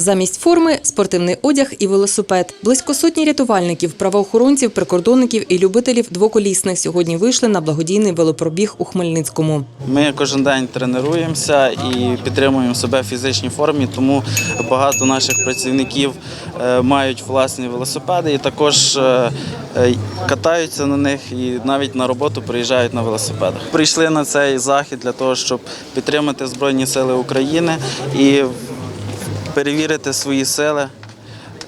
Замість форми спортивний одяг і велосипед. Близько сотні рятувальників, правоохоронців, прикордонників і любителів двоколісних сьогодні вийшли на благодійний велопробіг у Хмельницькому. Ми кожен день тренуємося і підтримуємо себе в фізичній формі, тому багато наших працівників е, мають власні велосипеди і також е, е, катаються на них і навіть на роботу приїжджають на велосипедах. Прийшли на цей захід для того, щоб підтримати Збройні Сили України і перевірити свої сили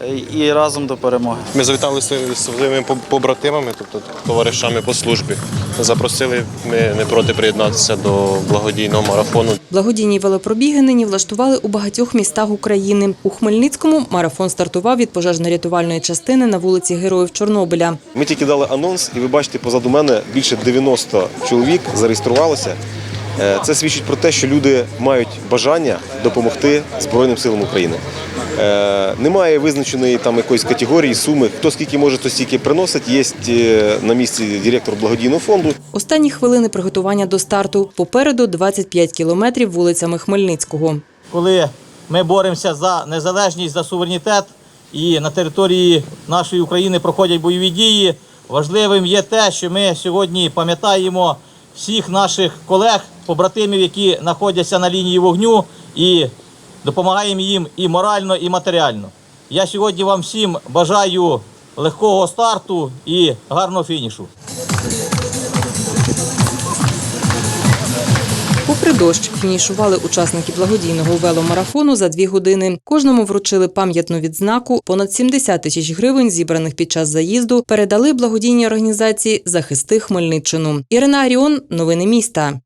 е, і разом до перемоги. Ми завітали зі своїми по- побратимами, тобто товаришами по службі. Запросили, ми не проти приєднатися до благодійного марафону. Благодійні велопробіги нині влаштували у багатьох містах України. У Хмельницькому марафон стартував від пожежно-рятувальної частини на вулиці Героїв Чорнобиля. Ми тільки дали анонс, і ви бачите, позаду мене більше 90 чоловік зареєструвалося. Е, Це свідчить про те, що люди мають бажання допомогти Збройним силам України. Е, Немає визначеної там якоїсь категорії, суми. Хто скільки може, то стільки приносить. Є е, на місці директор благодійного фонду. Останні хвилини приготування до старту. Попереду 25 кілометрів вулицями Хмельницького. коли ми боремося за незалежність, за суверенітет, і на території нашої України проходять бойові дії. Важливим є те, що ми сьогодні пам'ятаємо всіх наших колег, побратимів, які знаходяться на лінії вогню, і допомагаємо їм і морально, і матеріально. Я сьогодні вам всім бажаю легкого старту і гарного фінішу. Дощ, фінішували учасники благодійного веломарафону за дві години. Кожному вручили пам'ятну відзнаку. Понад 70 тисяч гривень, зібраних під час заїзду, передали благодійній організації Захисти Хмельниччину. Ірина Аріон, новини міста.